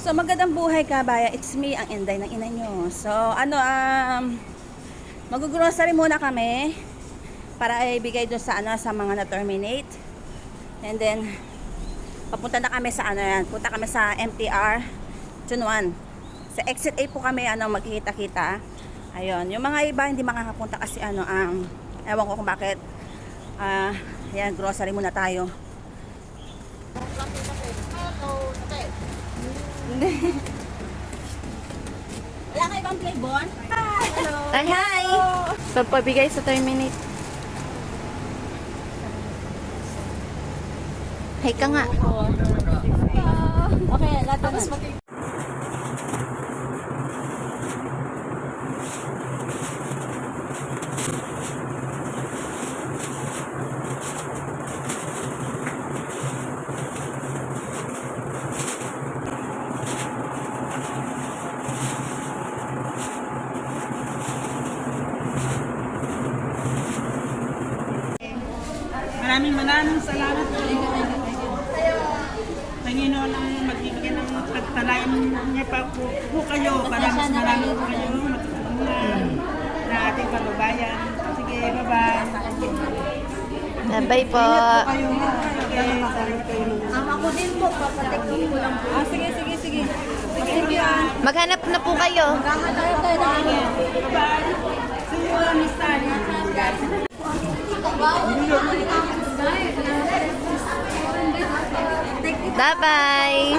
So magandang buhay ka, baya. It's me, ang Inday ng ina nyo. So ano, um, mag-grocery muna kami para ibigay doon sa ano sa mga na-terminate. And then papunta na kami sa ano yan, punta kami sa MTR Chunwan. Sa exit A po kami ano magkikita-kita. Ayun, yung mga iba hindi makakapunta kasi ano um, ewan ko kung bakit. Ah, yan, grocery muna tayo. Wala ka ibang flavor? Hi! Hello! Ay, hi! Pagpabigay sa terminate. Hi ka nga. Okay, lahat na. Maraming maraming salamat po. Panginoon ang magbibigay ng pagpalain niya pa po, po kayo para mas marami po kayo matutulungan na ating kababayan. Sige, bye-bye. Bye po. Kayo kayo. ako din po, papatik ko lang po. Ah, sige, sige, sige. Sige, ah. Maghanap na po kayo. Kakatayo tayo na Bye-bye. See you on this time. Bye-bye.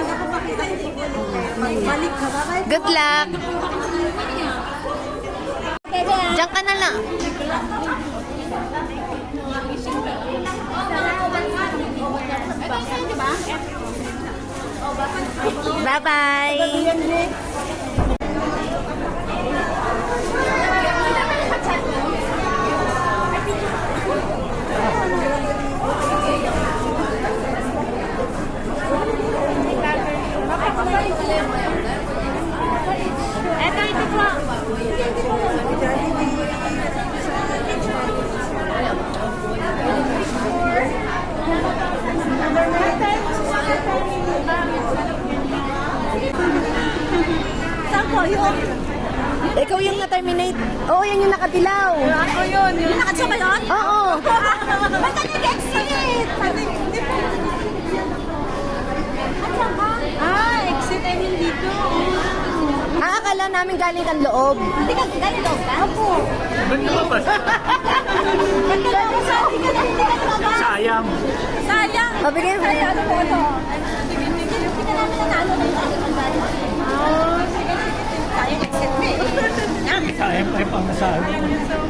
Good luck. Diyan ka na lang. Bye-bye. Yun? Ikaw yung na-terminate. Oo, yan yung nakadilaw. Ako yun. Yung ba yun? Oo. Ba't ka nag-exit? Ah, exit I mean dito. Ah, akala namin galing ang loob. Hindi ka galing daw ka? Opo. Ba't lumabas? Ba't ka lumabas? Hindi ka hindi ka lumabas. Sayang. Sayang. Mabigay mo. Sayang. Ano po ito? Hindi ka namin nanalo ng Oh, sige. Sayang exit mo eh. Sayang